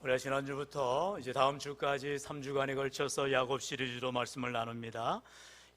우리가 지난주부터 이제 다음 주까지 3주간에 걸쳐서 야곱 시리즈로 말씀을 나눕니다.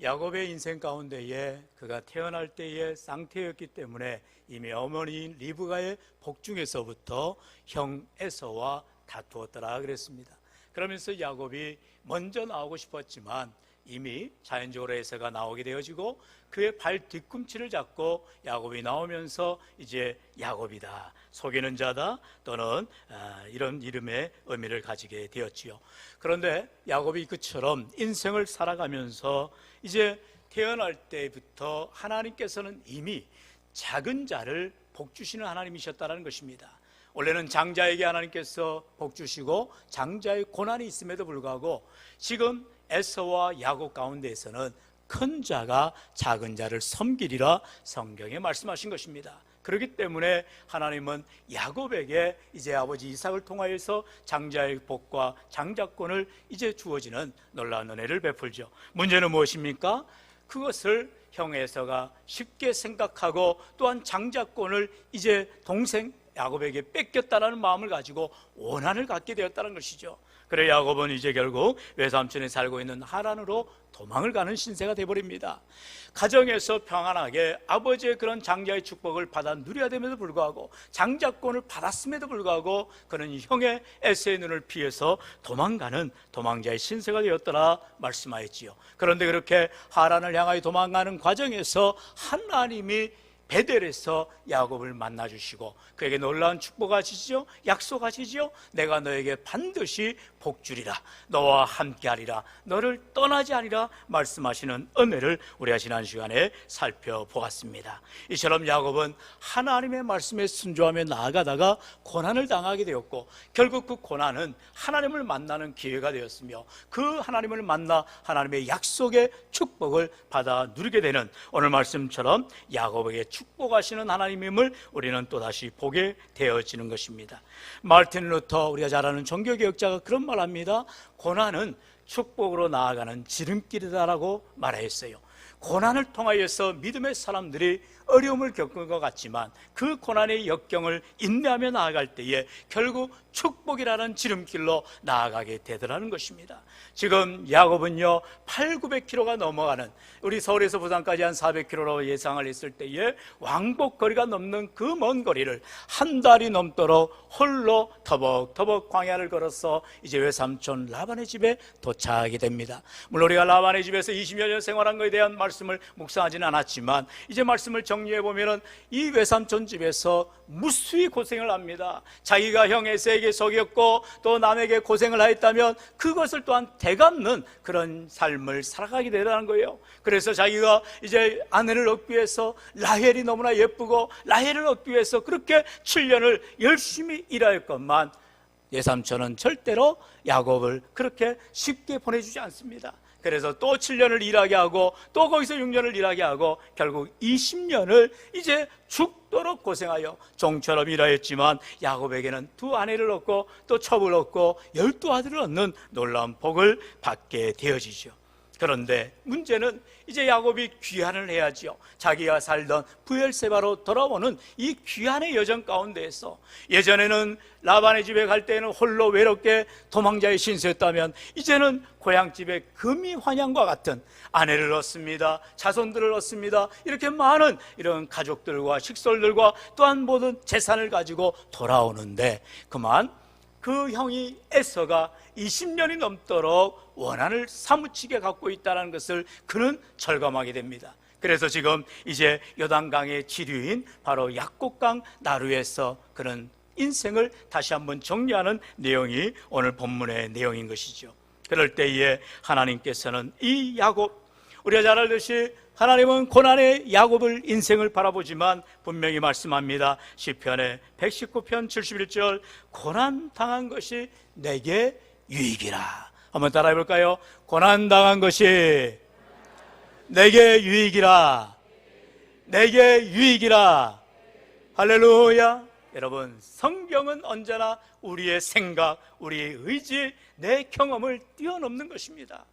야곱의 인생 가운데에 그가 태어날 때의 상태였기 때문에 이미 어머니인 리브가의 복중에서부터 형 에서와 다투었더라 그랬습니다. 그러면서 야곱이 먼저 나오고 싶었지만 이미 자연적으로 에서가 나오게 되어지고 그의 발 뒤꿈치를 잡고 야곱이 나오면서 이제 야곱이다 속이는 자다 또는 아, 이런 이름의 의미를 가지게 되었지요. 그런데 야곱이 그처럼 인생을 살아가면서 이제 태어날 때부터 하나님께서는 이미 작은 자를 복 주시는 하나님이셨다는 것입니다. 원래는 장자에게 하나님께서 복 주시고 장자의 고난이 있음에도 불구하고 지금 에서와 야곱 가운데에서는 큰 자가 작은 자를 섬기리라 성경에 말씀하신 것입니다. 그렇기 때문에 하나님은 야곱에게 이제 아버지 이삭을 통하여서 장자의 복과 장자권을 이제 주어지는 놀라운 은혜를 베풀죠. 문제는 무엇입니까? 그것을 형 에서가 쉽게 생각하고 또한 장자권을 이제 동생 야곱에게 뺏겼다라는 마음을 가지고 원한을 갖게 되었다는 것이죠. 그래 야곱은 이제 결국 외삼촌이 살고 있는 하란으로 도망을 가는 신세가 되어버립니다. 가정에서 평안하게 아버지의 그런 장자의 축복을 받아 누려야 됨에도 불구하고 장자권을 받았음에도 불구하고 그는 형의 에세의 눈을 피해서 도망가는 도망자의 신세가 되었더라 말씀하였지요. 그런데 그렇게 하란을 향하여 도망가는 과정에서 하나님이 베델에서 야곱을 만나 주시고 그에게 놀라운 축복하시죠 약속하시죠 내가 너에게 반드시 복주리라. 너와 함께하리라. 너를 떠나지 아니라 말씀하시는 은혜를 우리가 지난 시간에 살펴보았습니다. 이처럼 야곱은 하나님의 말씀에 순종하며 나아가다가 고난을 당하게 되었고 결국 그 고난은 하나님을 만나는 기회가 되었으며 그 하나님을 만나 하나님의 약속의 축복을 받아 누리게 되는 오늘 말씀처럼 야곱에게 축 복하시는 하나님임을 우리는 또다시 보게 되어지는 것입니다. 마르틴 루터 우리가 잘 아는 종교개혁자가 그런 말 합니다. 고난은 축복으로 나아가는 지름길이다라고 말했어요. 고난을 통하여서 믿음의 사람들이 어려움을 겪은 것 같지만 그 고난의 역경을 인내하며 나아갈 때에 결국 축복이라는 지름길로 나아가게 되더라는 것입니다. 지금 야곱은요 8, 900km가 넘어가는 우리 서울에서 부산까지 한 400km로 예상을 했을 때에 왕복 거리가 넘는 그 먼 거리를 한 달이 넘도록 홀로 터벅터벅 광야를 걸어서 이제 외삼촌 라반의 집에 도착하게 됩니다. 물론 우리가 라반의 집에서 20여 년 생활한 것에 대한 말씀을 묵상하지는 않았지만 이제 말씀을 정 리해 보면은 이 외삼촌 집에서 무수히 고생을 합니다. 자기가 형에서에게 속였고 또 남에게 고생을 하였다면 그것을 또한 되갚는 그런 삶을 살아가게 되라는 거예요. 그래서 자기가 이제 아내를 얻기 위해서 라헬이 너무나 예쁘고 라헬을 얻기 위해서 그렇게 7년을 열심히 일하였건만 예삼촌은 절대로 야곱을 그렇게 쉽게 보내주지 않습니다. 그래서 또 7년을 일하게 하고 또 거기서 6년을 일하게 하고 결국 20년을 이제 죽도록 고생하여 종처럼 일하였지만 야곱에게는 두 아내를 얻고 또 첩을 얻고 열두 아들을 얻는 놀라운 복을 받게 되어지죠. 그런데 문제는 이제 야곱이 귀환을 해야지요. 자기가 살던 부엘세바로 돌아오는 이 귀환의 여정 가운데에서 예전에는 라반의 집에 갈 때는 홀로 외롭게 도망자의 신세였다면 이제는 고향집에 금이 환양과 같은 아내를 얻습니다. 자손들을 얻습니다. 이렇게 많은 이런 가족들과 식솔들과 또한 모든 재산을 가지고 돌아오는데 그만 그 형이 에서가 20년이 넘도록 원한을 사무치게 갖고 있다는 것을 그는 절감하게 됩니다. 그래서 지금 이제 요단강의 지류인 바로 약곡강 나루에서 그는 인생을 다시 한번 정리하는 내용이 오늘 본문의 내용인 것이죠. 그럴 때에 하나님께서는 이 야곱 우리가 잘 알듯이 하나님은 고난의 야곱을 인생을 바라보지만 분명히 말씀합니다. 시편의 119편 71절 고난 당한 것이 내게 유익이라. 한번 따라해 볼까요? 고난 당한 것이 내게 유익이라. 내게 유익이라. 할렐루야. 여러분, 성경은 언제나 우리의 생각, 우리의 의지, 내 경험을 뛰어넘는 것입니다.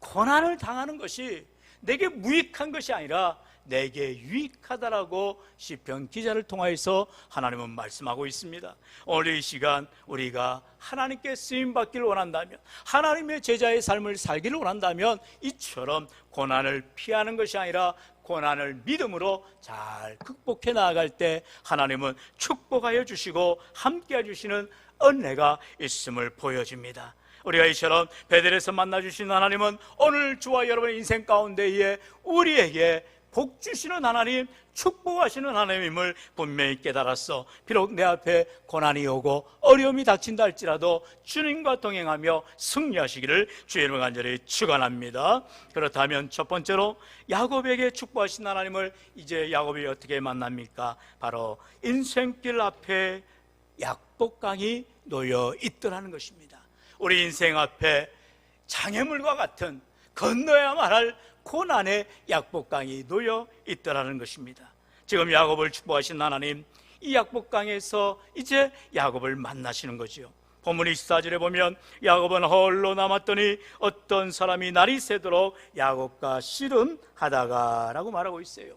고난을 당하는 것이 내게 무익한 것이 아니라 내게 유익하다라고 시편 기자를 통하여서 하나님은 말씀하고 있습니다. 오늘 이 시간 우리가 하나님께 쓰임 받기를 원한다면 하나님의 제자의 삶을 살기를 원한다면 이처럼 고난을 피하는 것이 아니라 고난을 믿음으로 잘 극복해 나아갈 때 하나님은 축복하여 주시고 함께 해 주시는 은혜가 있음을 보여줍니다. 우리가 이처럼 베델에서 만나 주신 하나님은 오늘 주와 여러분의 인생 가운데에 우리에게 복 주시는 하나님, 축복하시는 하나님임을 분명히 깨달았어. 비록 내 앞에 고난이 오고 어려움이 닥친다 할지라도 주님과 동행하며 승리하시기를 주의 이름을 간절히 축원합니다. 그렇다면 첫 번째로 야곱에게 축복하신 하나님을 이제 야곱이 어떻게 만납니까? 바로 인생길 앞에 약복강이 놓여 있더라는 것입니다. 우리 인생 앞에 장애물과 같은 건너야만 할 고난의 약복강이 놓여 있더라는 것입니다. 지금 야곱을 축복하신 하나님, 이 약복강에서 이제 야곱을 만나시는 거지요. 본문 24절에 보면 야곱은 홀로 남았더니 어떤 사람이 날이 새도록 야곱과 씨름하다가 라고 말하고 있어요.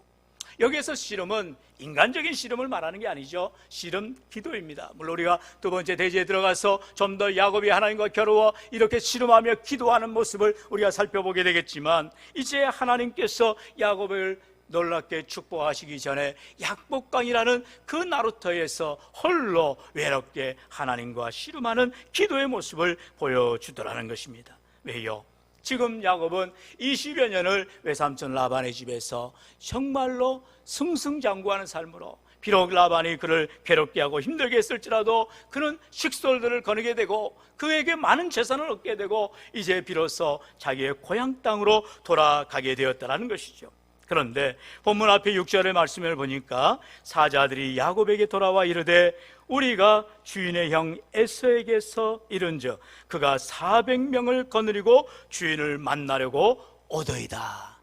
여기에서 씨름은 인간적인 씨름을 말하는 게 아니죠. 씨름 기도입니다. 물론 우리가 두 번째 대지에 들어가서 좀 더 야곱이 하나님과 겨루어 이렇게 씨름하며 기도하는 모습을 우리가 살펴보게 되겠지만 이제 하나님께서 야곱을 놀랍게 축복하시기 전에 약복강이라는 그 나루터에서 홀로 외롭게 하나님과 씨름하는 기도의 모습을 보여주더라는 것입니다. 왜요? 지금 야곱은 20여 년을 외삼촌 라반의 집에서 정말로 승승장구하는 삶으로 비록 라반이 그를 괴롭게 하고 힘들게 했을지라도 그는 식솔들을 거느게 되고 그에게 많은 재산을 얻게 되고 이제 비로소 자기의 고향 땅으로 돌아가게 되었다는 것이죠. 그런데 본문 앞에 6절의 말씀을 보니까 사자들이 야곱에게 돌아와 이르되 우리가 주인의 형 에서에게서 이른즉 그가 400명을 거느리고 주인을 만나려고 오더이다.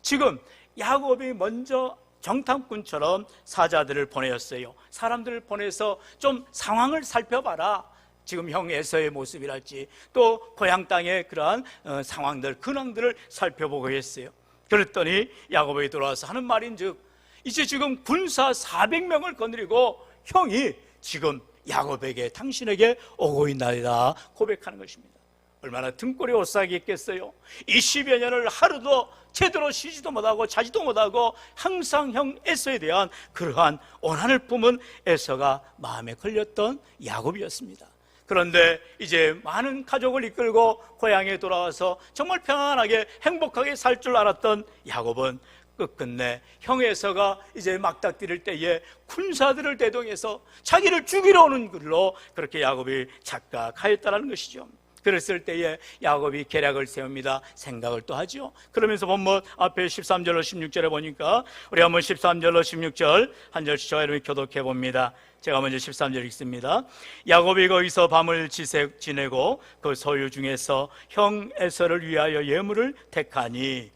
지금 야곱이 먼저 정탐꾼처럼 사자들을 보내었어요. 사람들을 보내서 좀 상황을 살펴봐라. 지금 형 에서의 모습이랄지 또 고향 땅의 그러한 어, 상황들, 근황들을 살펴보고 했어요. 그랬더니 야곱에게 돌아와서 하는 말인즉 이제 지금 군사 400명을 거느리고 형이 지금 야곱에게 당신에게 오고 있나이다 고백하는 것입니다. 얼마나 등골이 오싹했겠어요. 20여 년을 하루도 제대로 쉬지도 못하고 자지도 못하고 항상 형 에서에 대한 그러한 원한을 품은 에서가 마음에 걸렸던 야곱이었습니다. 그런데 이제 많은 가족을 이끌고 고향에 돌아와서 정말 평안하게 행복하게 살 줄 알았던 야곱은 끝끝내 형에서가 이제 막닥뜨릴 때에 군사들을 대동해서 자기를 죽이러 오는 길로 그렇게 야곱이 착각하였다는 것이죠. 그랬을 때에 야곱이 계략을 세웁니다. 생각을 또 하죠. 그러면서 본문 앞에 13절로 16절에 보니까 우리 한번 13절로 16절 한 절씩 저와 여러분이 교독해 봅니다. 제가 먼저 13절 읽습니다. 야곱이 거기서 밤을 지새, 지내고 그 소유 중에서 형 에서를 위하여 예물을 택하니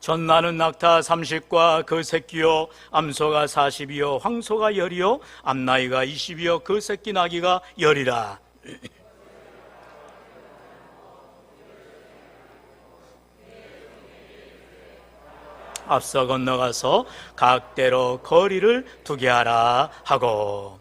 전나는 낙타 30과 그 새끼요 암소가 40이요 황소가 열이요 암나이가 20이요 그 새끼 나귀가 열이라 앞서 건너가서 각대로 거리를 두게 하라 하고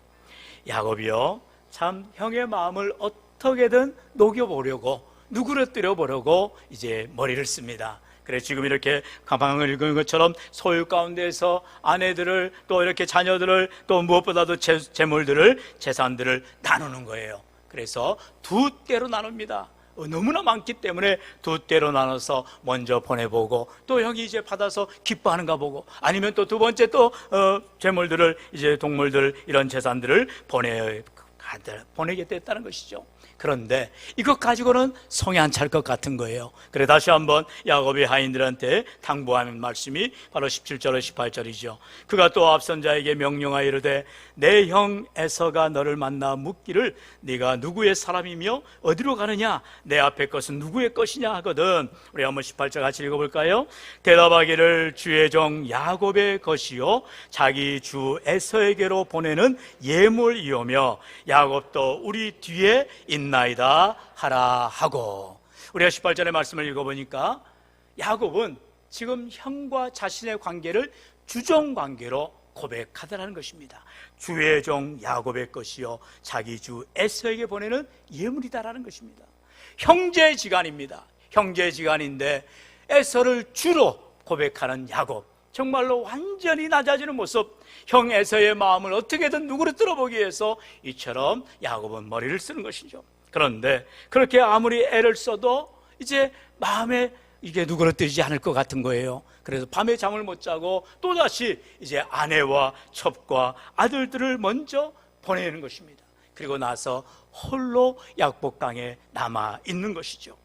야곱이요 참 형의 마음을 어떻게든 녹여보려고 누그러뜨려 보려고 이제 머리를 씁니다. 그래 지금 이렇게 가방을 읽은 것처럼 소유 가운데서 아내들을 또 이렇게 자녀들을 또 무엇보다도 재, 재물들을 재산들을 나누는 거예요. 그래서 두 때로 나눕니다. 어, 너무나 많기 때문에 두 때로 나눠서 먼저 보내보고 또 형이 이제 받아서 기뻐하는가 보고 아니면 또 두 번째 또 어, 재물들을 이제 동물들 이런 재산들을 보내 보내게 됐다는 것이죠. 그런데 이것 가지고는 성이 안찰 것 같은 거예요. 그래 다시 한번 야곱이 하인들한테 당부하는 말씀이 바로 17절로 18절이죠. 그가 또 앞선 자에게 명령하여 이르되 내 형 에서가 너를 만나 묻기를 네가 누구의 사람이며 어디로 가느냐 내 앞에 것은 누구의 것이냐 하거든. 우리 한번 18절 같이 읽어볼까요? 대답하기를 주의 종 야곱의 것이요 자기 주 에서에게로 보내는 예물이오며 야곱도 우리 뒤에 있는 있나이다 하라 하고 우리가 18절의 말씀을 읽어보니까 야곱은 지금 형과 자신의 관계를 주종 관계로 고백하더라는 것입니다. 주의 종 야곱의 것이요 자기 주 에서에게 보내는 예물이다라는 것입니다. 형제지간입니다. 형제지간인데 에서를 주로 고백하는 야곱. 정말로 완전히 낮아지는 모습. 형 에서의 마음을 어떻게든 누구를 들어보기 위해서 이처럼 야곱은 머리를 쓰는 것이죠. 그런데 그렇게 아무리 애를 써도 이제 마음에 이게 누구를 뜨지 않을 것 같은 거예요. 그래서 밤에 잠을 못 자고 또다시 이제 아내와 첩과 아들들을 먼저 보내는 것입니다. 그리고 나서 홀로 약복강에 남아 있는 것이죠.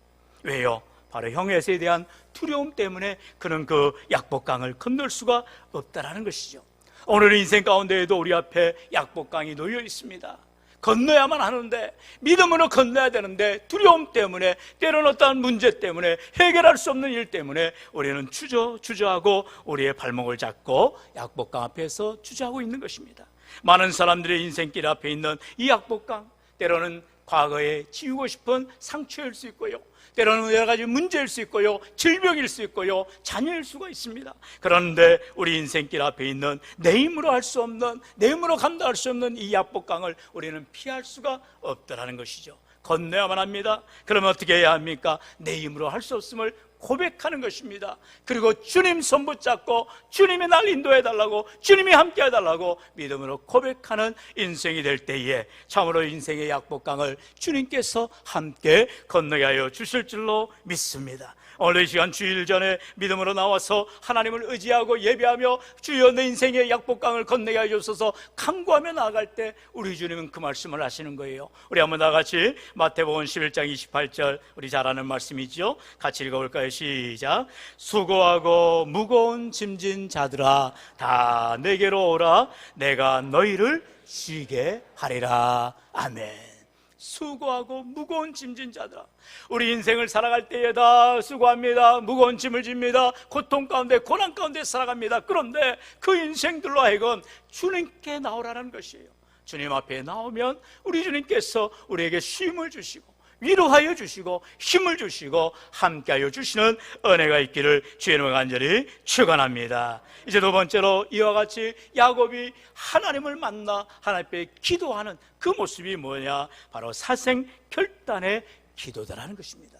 왜요? 바로 형에서에 대한 두려움 때문에 그는 그 약복강을 건널 수가 없다라는 것이죠. 오늘 인생 가운데에도 우리 앞에 약복강이 놓여 있습니다. 건너야만 하는데 믿음으로 건너야 되는데 두려움 때문에 때로는 어떠한 문제 때문에 해결할 수 없는 일 때문에 우리는 주저 주저하고 우리의 발목을 잡고 약복강 앞에서 주저하고 있는 것입니다. 많은 사람들의 인생길 앞에 있는 이 약복강 때로는 과거에 지우고 싶은 상처일 수 있고요. 때로는 여러 가지 문제일 수 있고요. 질병일 수 있고요. 자녀일 수가 있습니다. 그런데 우리 인생길 앞에 있는 내 힘으로 할 수 없는, 내 힘으로 감당할 수 없는 이 약복강을 우리는 피할 수가 없다라는 것이죠. 건너야만 합니다. 그러면 어떻게 해야 합니까? 내 힘으로 할 수 없음을 고백하는 것입니다. 그리고 주님 손 붙잡고 주님이 날 인도해 달라고 주님이 함께 해 달라고 믿음으로 고백하는 인생이 될 때에 참으로 인생의 약복강을 주님께서 함께 건너게 하여 주실 줄로 믿습니다. 오늘 이 시간 주일 전에 믿음으로 나와서 하나님을 의지하고 예배하며 주여 내 인생의 약복강을 건너게 하여 주소서 강구하며 나아갈 때 우리 주님은 그 말씀을 하시는 거예요. 우리 한번 다 같이 마태복음 11장 28절 우리 잘 아는 말씀이죠. 같이 읽어볼까요? 시작. 수고하고 무거운 짐진 자들아 다 내게로 오라 내가 너희를 쉬게 하리라. 아멘. 수고하고 무거운 짐진 자들아 우리 인생을 살아갈 때에 다 수고합니다 무거운 짐을 집니다 고통 가운데 고난 가운데 살아갑니다 그런데 그 인생들로 하여금 주님께 나오라는 것이에요 주님 앞에 나오면 우리 주님께서 우리에게 쉼을 주시고 위로하여 주시고 힘을 주시고 함께하여 주시는 은혜가 있기를 주의 이름을 간절히 축원합니다. 이제 두 번째로 이와 같이 야곱이 하나님을 만나 하나님 앞에 기도하는 그 모습이 뭐냐? 바로 사생 결단의 기도다라는 것입니다.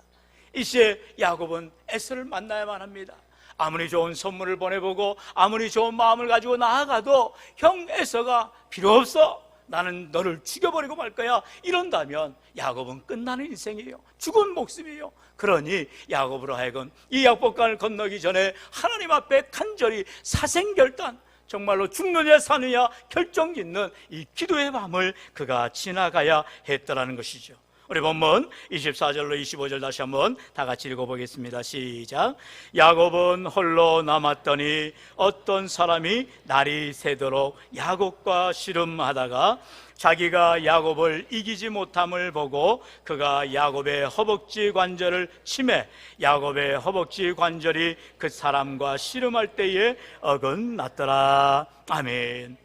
이제 야곱은 에서를 만나야만 합니다. 아무리 좋은 선물을 보내보고 아무리 좋은 마음을 가지고 나아가도 형 에서가 필요 없어. 나는 너를 죽여버리고 말 거야. 이런다면 야곱은 끝나는 인생이에요. 죽은 목숨이에요. 그러니 야곱으로 하여금 이 약복강을 건너기 전에 하나님 앞에 간절히 사생결단 정말로 죽느냐 사느냐 결정 짓는 이 기도의 밤을 그가 지나가야 했더라는 것이죠. 우리 본문 24절로 25절 다시 한번 다 같이 읽어보겠습니다. 시작. 야곱은 홀로 남았더니 어떤 사람이 날이 새도록 야곱과 씨름하다가 자기가 야곱을 이기지 못함을 보고 그가 야곱의 허벅지 관절을 치매 야곱의 허벅지 관절이 그 사람과 씨름할 때에 어긋났더라. 아멘.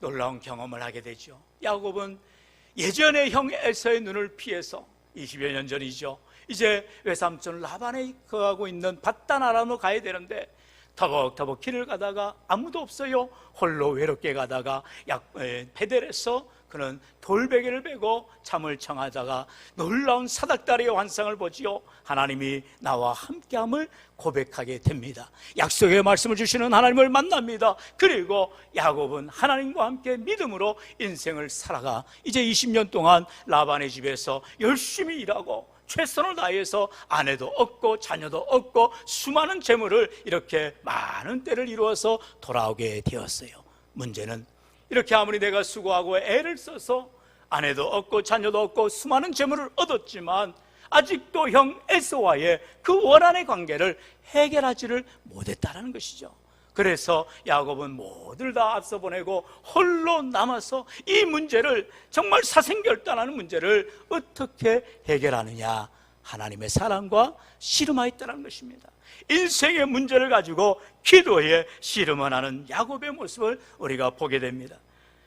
놀라운 경험을 하게 되죠. 야곱은 예전에 형 에서의 눈을 피해서 20여 년 전이죠. 이제 외삼촌 라반에 거하고 있는 바다나라로 가야 되는데 터벅터벅 길을 가다가 아무도 없어요. 홀로 외롭게 가다가 약 에, 페델에서 그는 돌베개를 베고 잠을 청하다가 놀라운 사닥다리의 환상을 보지요. 하나님이 나와 함께함을 고백하게 됩니다. 약속의 말씀을 주시는 하나님을 만납니다. 그리고 야곱은 하나님과 함께 믿음으로 인생을 살아가 이제 20년 동안 라반의 집에서 열심히 일하고 최선을 다해서 아내도 얻고 자녀도 얻고 수많은 재물을 이렇게 많은 때를 이루어서 돌아오게 되었어요. 문제는 이렇게 아무리 내가 수고하고 애를 써서 아내도 얻고 자녀도 얻고 수많은 재물을 얻었지만 아직도 형 에서와의 그 원한의 관계를 해결하지를 못했다는 것이죠. 그래서 야곱은 모두를 다 앞서 보내고 홀로 남아서 이 문제를 정말 사생결단하는 문제를 어떻게 해결하느냐 하나님의 사랑과 씨름하였다는 것입니다. 인생의 문제를 가지고 기도에 씨름을 하는 야곱의 모습을 우리가 보게 됩니다.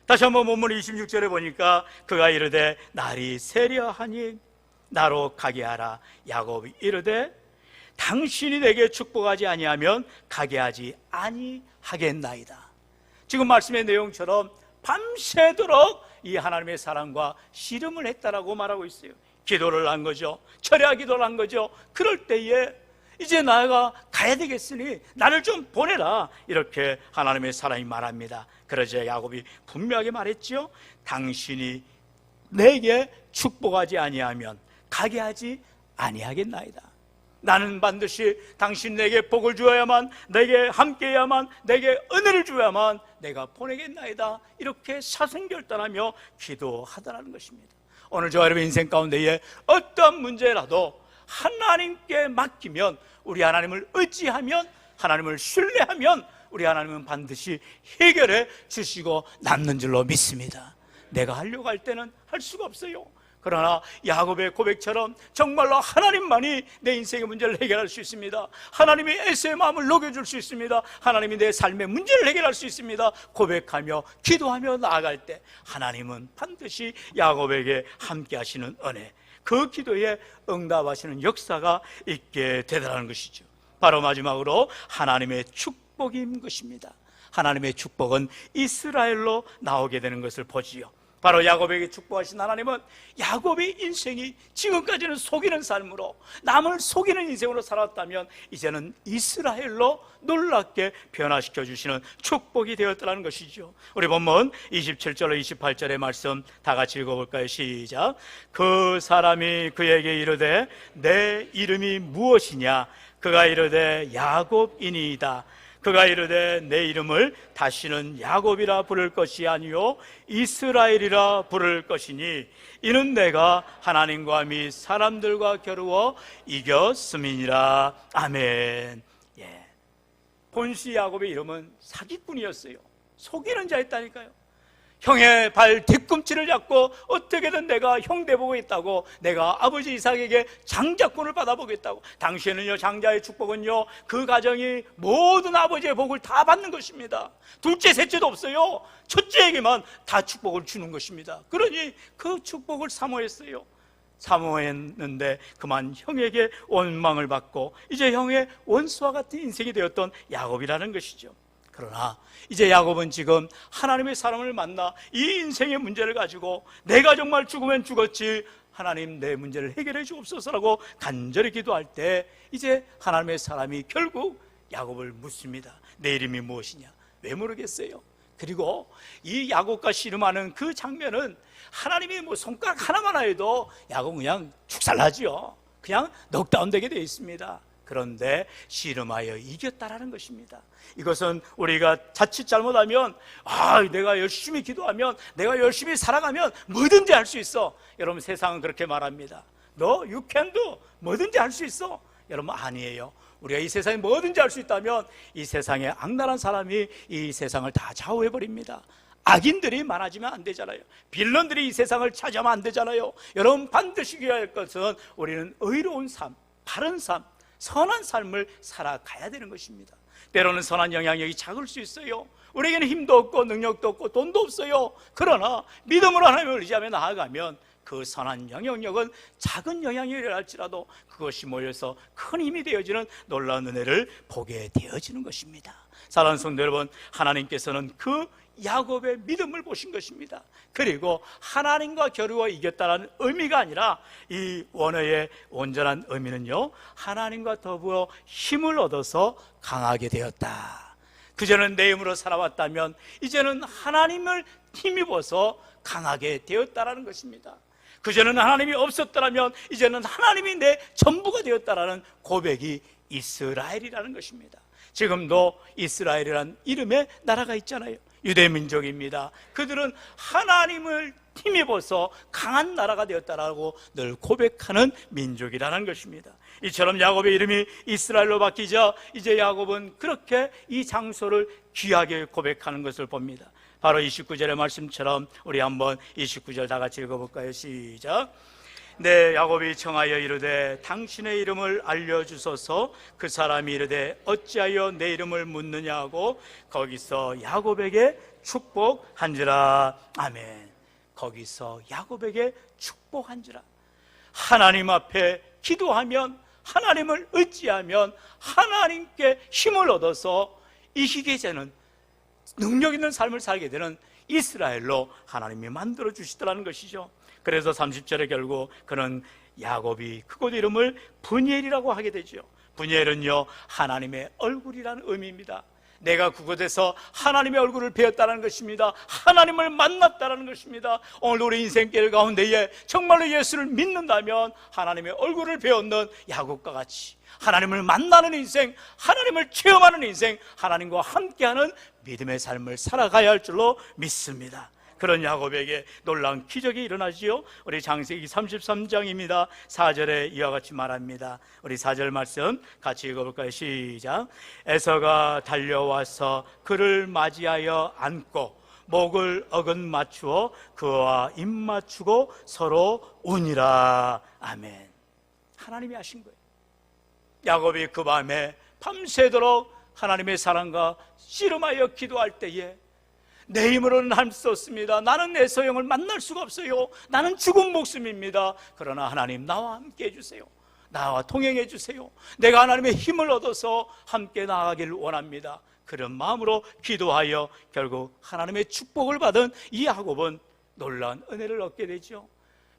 다시 한번 본문 26절에 보니까 그가 이르되 날이 세려하니 나로 가게 하라 야곱이 이르되 당신이 내게 축복하지 아니하면 가게 하지 아니하겠나이다 지금 말씀의 내용처럼 밤새도록 이 하나님의 사랑과 씨름을 했다라고 말하고 있어요 기도를 한 거죠. 철야 기도를 한 거죠. 그럴 때에 이제 나가 가야 되겠으니 나를 좀 보내라. 이렇게 하나님의 사랑이 말합니다. 그러자 야곱이 분명하게 말했죠 당신이 내게 축복하지 아니하면 가게 하지 아니하겠나이다. 나는 반드시 당신 내게 복을 주어야만 내게 함께해야만 내게 은혜를 주어야만 내가 보내겠나이다. 이렇게 사생결단하며 기도하더라는 것입니다 오늘 저와 여러분 인생 가운데에 어떤 문제라도 하나님께 맡기면 우리 하나님을 의지하면 하나님을 신뢰하면 우리 하나님은 반드시 해결해 주시고 남는 줄로 믿습니다. 내가 하려고 할 때는 할 수가 없어요 그러나 야곱의 고백처럼 정말로 하나님만이 내 인생의 문제를 해결할 수 있습니다. 하나님이 에서의 마음을 녹여줄 수 있습니다. 하나님이 내 삶의 문제를 해결할 수 있습니다. 고백하며 기도하며 나아갈 때 하나님은 반드시 야곱에게 함께 하시는 은혜 그 기도에 응답하시는 역사가 있게 되더라는 것이죠. 바로 마지막으로 하나님의 축복인 것입니다. 하나님의 축복은 이스라엘로 나오게 되는 것을 보지요. 바로 야곱에게 축복하신 하나님은 야곱의 인생이 지금까지는 속이는 삶으로 남을 속이는 인생으로 살았다면 이제는 이스라엘로 놀랍게 변화시켜 주시는 축복이 되었다는 것이죠. 우리 본문 27절 28절의 말씀 다 같이 읽어볼까요? 시작. 그 사람이 그에게 이르되 내 이름이 무엇이냐? 그가 이르되 야곱이니이다. 그가 이르되 내 이름을 다시는 야곱이라 부를 것이 아니요 이스라엘이라 부를 것이니 이는 내가 하나님과 및 사람들과 겨루어 이겼음이니라. 아멘. 예. 본시 야곱의 이름은 사기꾼이었어요. 속이는 자였다니까요 형의 발 뒤꿈치를 잡고 어떻게든 내가 형 돼보겠다고 내가 아버지 이삭에게 장자권을 받아보겠다고. 당시에는요 장자의 축복은요 그 가정이 모든 아버지의 복을 다 받는 것입니다. 둘째 셋째도 없어요. 첫째에게만 다 축복을 주는 것입니다. 그러니 그 축복을 사모했어요. 사모했는데 그만 형에게 원망을 받고 이제 형의 원수와 같은 인생이 되었던 야곱이라는 것이죠 그러나 이제 야곱은 지금 하나님의 사람을 만나 이 인생의 문제를 가지고 내가 정말 죽으면 죽었지 하나님 내 문제를 해결해 주옵소서라고 간절히 기도할 때 이제 하나님의 사람이 결국 야곱을 묻습니다. 내 이름이 무엇이냐? 왜 모르겠어요? 그리고 이 야곱과 씨름하는 그 장면은 하나님이 뭐 손가락 하나만 해도 야곱은 그냥 축살나지요. 그냥 넉다운되게 되어 있습니다. 그런데 씨름하여 이겼다라는 것입니다. 이것은 우리가 자칫 잘못하면 아, 내가 열심히 기도하면 내가 열심히 살아가면 뭐든지 할 수 있어. 여러분 세상은 그렇게 말합니다. 너 you can do 뭐든지 할 수 있어. 여러분 아니에요. 우리가 이 세상에 뭐든지 할 수 있다면 이 세상에 악랄한 사람이 이 세상을 다 좌우해 버립니다. 악인들이 많아지면 안 되잖아요. 빌런들이 이 세상을 차지하면 안 되잖아요. 여러분 반드시 기해야 할 것은 우리는 의로운 삶, 바른 삶, 선한 삶을 살아가야 되는 것입니다. 때로는 선한 영향력이 작을 수 있어요. 우리에게는 힘도 없고 능력도 없고 돈도 없어요. 그러나 믿음으로 하나님을 의지하며 나아가면 그 선한 영향력은 작은 영향력이랄지라도 그것이 모여서 큰 힘이 되어지는 놀라운 은혜를 보게 되어지는 것입니다. 사랑하는 성도 여러분, 하나님께서는 그 야곱의 믿음을 보신 것입니다. 그리고 하나님과 겨루어 이겼다는 의미가 아니라 이 원어의 온전한 의미는요, 하나님과 더불어 힘을 얻어서 강하게 되었다. 그전은 내 힘으로 살아왔다면 이제는 하나님을 힘입어서 강하게 되었다라는 것입니다. 그전은 하나님이 없었더라면 이제는 하나님이 내 전부가 되었다라는 고백이 이스라엘이라는 것입니다. 지금도 이스라엘이라는 이름의 나라가 있잖아요. 유대 민족입니다. 그들은 하나님을 힘입어서 강한 나라가 되었다라고 늘 고백하는 민족이라는 것입니다. 이처럼 야곱의 이름이 이스라엘로 바뀌자 이제 야곱은 그렇게 이 장소를 귀하게 고백하는 것을 봅니다. 바로 29절의 말씀처럼 우리 한번 29절 다 같이 읽어볼까요? 시작. 내 야곱이 청하여 이르되 당신의 이름을 알려주소서. 그 사람이 이르되 어찌하여 내 이름을 묻느냐 하고 거기서 야곱에게 축복한지라. 아멘. 거기서 야곱에게 축복한지라. 하나님 앞에 기도하면 하나님을 의지하면 하나님께 힘을 얻어서 이 시대에는 능력 있는 삶을 살게 되는 이스라엘로 하나님이 만들어 주시더라는 것이죠. 그래서 30절에 결국 그는 야곱이 그곳 이름을 분이엘이라고 하게 되죠. 분이엘은요 하나님의 얼굴이라는 의미입니다. 내가 그곳에서 하나님의 얼굴을 배웠다는 것입니다. 하나님을 만났다는 것입니다. 오늘 우리 인생길 가운데에 정말로 예수를 믿는다면 하나님의 얼굴을 배웠는 야곱과 같이 하나님을 만나는 인생, 하나님을 체험하는 인생, 하나님과 함께하는 믿음의 삶을 살아가야 할 줄로 믿습니다. 그런 야곱에게 놀라운 기적이 일어나지요. 우리 장세기 33장입니다. 4절에 이와 같이 말합니다. 우리 4절 말씀 같이 읽어볼까요? 시작. 에서가 달려와서 그를 맞이하여 안고 목을 어긋 맞추어 그와 입 맞추고 서로 우니라. 아멘. 하나님이 하신 거예요. 야곱이 그 밤에 밤새도록 하나님의 사랑과 씨름하여 기도할 때에 내 힘으로는 할 수 없습니다. 나는 내 소영을 만날 수가 없어요. 나는 죽은 목숨입니다. 그러나 하나님 나와 함께 해주세요. 나와 동행해 주세요. 내가 하나님의 힘을 얻어서 함께 나아가기를 원합니다. 그런 마음으로 기도하여 결국 하나님의 축복을 받은 이 야곱은 놀라운 은혜를 얻게 되죠.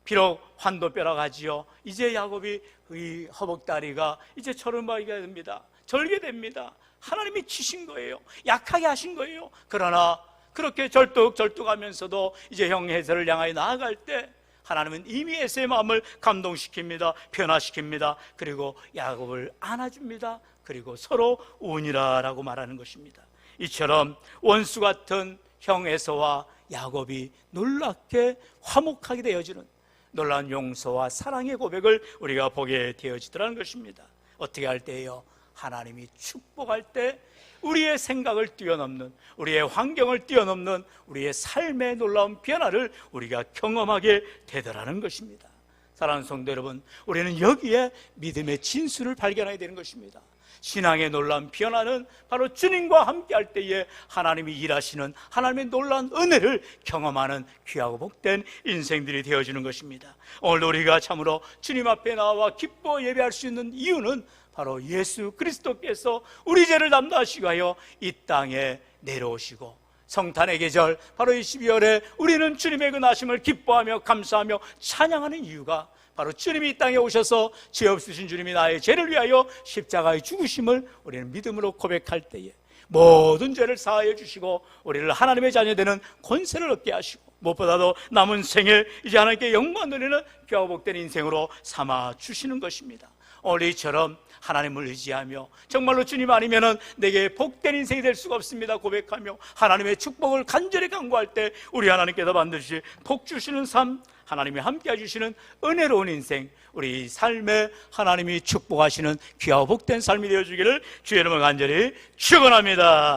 비록 환도뼈라가지요. 이제 야곱이 이 허벅다리가 이제 저름하게 됩니다. 절개됩니다. 하나님이 치신 거예요. 약하게 하신 거예요. 그러나 그렇게 절뚝절뚝하면서도 이제 형 해설을 향하여 나아갈 때 하나님은 이미 에서의 마음을 감동시킵니다. 변화시킵니다. 그리고 야곱을 안아줍니다. 그리고 서로 운이라라고 말하는 것입니다. 이처럼 원수 같은 형 에서와 야곱이 놀랍게 화목하게 되어지는 놀라운 용서와 사랑의 고백을 우리가 보게 되어지더라는 것입니다. 어떻게 할 때요? 하나님이 축복할 때 우리의 생각을 뛰어넘는 우리의 환경을 뛰어넘는 우리의 삶의 놀라운 변화를 우리가 경험하게 되더라는 것입니다. 사랑하는 성도 여러분, 우리는 여기에 믿음의 진수를 발견해야 되는 것입니다. 신앙의 놀라운 변화는 바로 주님과 함께 할 때에 하나님이 일하시는 하나님의 놀라운 은혜를 경험하는 귀하고 복된 인생들이 되어지는 것입니다. 오늘 우리가 참으로 주님 앞에 나와 기뻐 예배할 수 있는 이유는 바로 예수 그리스도께서 우리 죄를 담당하시고 하여 이 땅에 내려오시고 성탄의 계절 바로 이 12월에 우리는 주님의 그 나심을 기뻐하며 감사하며 찬양하는 이유가 바로 주님이 이 땅에 오셔서 죄 없으신 주님이 나의 죄를 위하여 십자가의 죽으심을 우리는 믿음으로 고백할 때에 모든 죄를 사하여 주시고 우리를 하나님의 자녀 되는 권세를 얻게 하시고 무엇보다도 남은 생에 이제 하나님께 영광 누리는 뼈복된 인생으로 삼아 주시는 것입니다. 오늘 이처럼 하나님을 의지하며 정말로 주님 아니면은 내게 복된 인생이 될 수가 없습니다. 고백하며 하나님의 축복을 간절히 간구할 때 우리 하나님께서 반드시 복 주시는 삶 하나님이 함께 해주시는 은혜로운 인생 우리 삶에 하나님이 축복하시는 귀하고 복된 삶이 되어주기를 주의 이름을 간절히 축원합니다